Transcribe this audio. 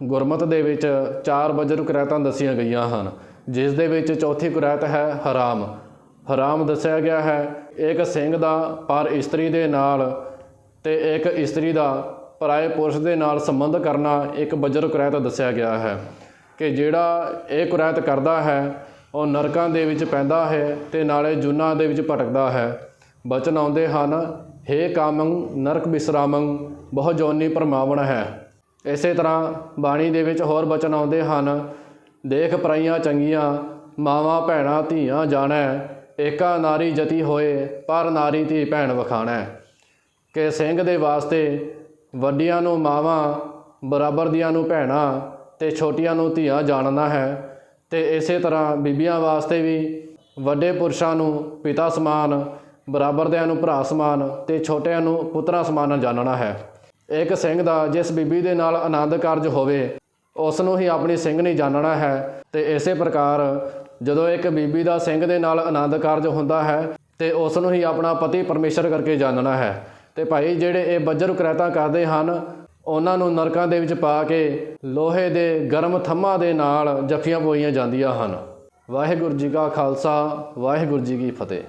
ਗੁਰਮਤ ਦੇ ਵਿੱਚ ਚਾਰ ਵਜਰ ਕੁਰੈਤਾਂ ਦੱਸੀਆਂ ਗਈਆਂ ਹਨ, ਜਿਸ ਦੇ ਵਿੱਚ ਚੌਥੀ ਕੁਰੈਤ ਹੈ ਹਰਾਮ। ਹਰਾਮ ਦੱਸਿਆ ਗਿਆ ਹੈ, ਇੱਕ ਸਿੰਘ ਦਾ ਪਰ ਇਸਤਰੀ ਦੇ ਨਾਲ ਤੇ ਇੱਕ ਇਸਤਰੀ ਦਾ ਪਰਾਏ ਪੁਰਸ਼ ਦੇ ਨਾਲ ਸੰਬੰਧ ਕਰਨਾ ਇੱਕ ਵਜਰ ਕੁਰੈਤ ਦੱਸਿਆ ਗਿਆ ਹੈ ਕਿ ਜਿਹੜਾ ਇਹ ਕੁਰੈਤ ਕਰਦਾ ਹੈ, ਉਹ ਨਰਕਾਂ ਦੇ ਵਿੱਚ ਪੈਂਦਾ ਹੈ ਤੇ ਨਾਲੇ ਜੁਨਾ ਦੇ ਵਿੱਚ ਭਟਕਦਾ ਹੈ। ਬਚਨ ਆਉਂਦੇ ਹਨ, ਹੇ ਕਾਮੰ ਨਰਕ ਬਿਸਰਾਮੰ ਬਹੁ ਜੋਨੀ ਪਰਮਾਵਣ ਹੈ। ਇਸੇ ਤਰ੍ਹਾਂ ਬਾਣੀ ਦੇ ਵਿੱਚ ਹੋਰ ਬਚਨ ਆਉਂਦੇ ਹਨ, ਦੇਖ ਪਰਾਈਆਂ ਚੰਗੀਆਂ, ਮਾਵਾਂ ਭੈਣਾਂ ਧੀਆਂ ਜਾਣੈ, ਏਕਾ ਨਾਰੀ ਜਤੀ ਹੋਏ, ਪਰ ਨਾਰੀ ਧੀ ਭੈਣ ਵਖਾਣੈ। ਕਿ ਸਿੰਘ ਦੇ ਵਾਸਤੇ ਵੱਡੀਆਂ ਨੂੰ ਮਾਵਾਂ, ਬਰਾਬਰ ਦੀਆਂ ਨੂੰ ਭੈਣਾਂ ਤੇ ਛੋਟੀਆਂ ਨੂੰ ਧੀਆਂ ਜਾਣਨਾ ਹੈ। ਤੇ ਇਸੇ ਤਰ੍ਹਾਂ ਬੀਬੀਆਂ ਵਾਸਤੇ ਵੀ ਵੱਡੇ ਪੁਰਸ਼ਾਂ ਨੂੰ ਪਿਤਾ ਸਮਾਨ, ਬਰਾਬਰ ਦਿਆਂ ਨੂੰ ਭਰਾ ਸਮਾਨ ਤੇ ਛੋਟਿਆਂ ਨੂੰ ਪੁੱਤਰਾਂ ਸਮਾਨ ਜਾਣਨਾ ਹੈ। ਇੱਕ ਸਿੰਘ ਦਾ ਜਿਸ ਬੀਬੀ ਦੇ ਨਾਲ ਆਨੰਦ ਕਾਰਜ ਹੋਵੇ ਉਸ ਨੂੰ ਹੀ ਆਪਣੀ ਸਿੰਘ ਨਹੀਂ ਜਾਣਨਾ ਹੈ। ਤੇ ਇਸੇ ਪ੍ਰਕਾਰ ਜਦੋਂ ਇੱਕ ਬੀਬੀ ਦਾ ਸਿੰਘ ਦੇ ਨਾਲ ਆਨੰਦ ਕਾਰਜ ਹੁੰਦਾ ਹੈ, ਤੇ ਉਸ ਨੂੰ ਹੀ ਆਪਣਾ ਪਤੀ ਪਰਮੇਸ਼ਰ ਕਰਕੇ ਜਾਣਨਾ ਹੈ। ਤੇ ਭਾਈ, ਜਿਹੜੇ ਇਹ ਬੱਜਰ ਕੁਰੈਤਾ ਕਰਦੇ ਹਨ, ਉਹਨਾਂ ਨੂੰ ਨਰਕਾਂ ਦੇ ਵਿੱਚ ਪਾ ਕੇ ਲੋਹੇ ਦੇ ਗਰਮ ਥੰਮਾਂ ਦੇ ਨਾਲ ਜੱਫੀਆਂ ਪੋਈਆਂ ਜਾਂਦੀਆਂ ਹਨ। ਵਾਹਿਗੁਰੂ ਜੀ ਕਾ ਖਾਲਸਾ, ਵਾਹਿਗੁਰੂ ਜੀ ਕੀ ਫਤਿਹ।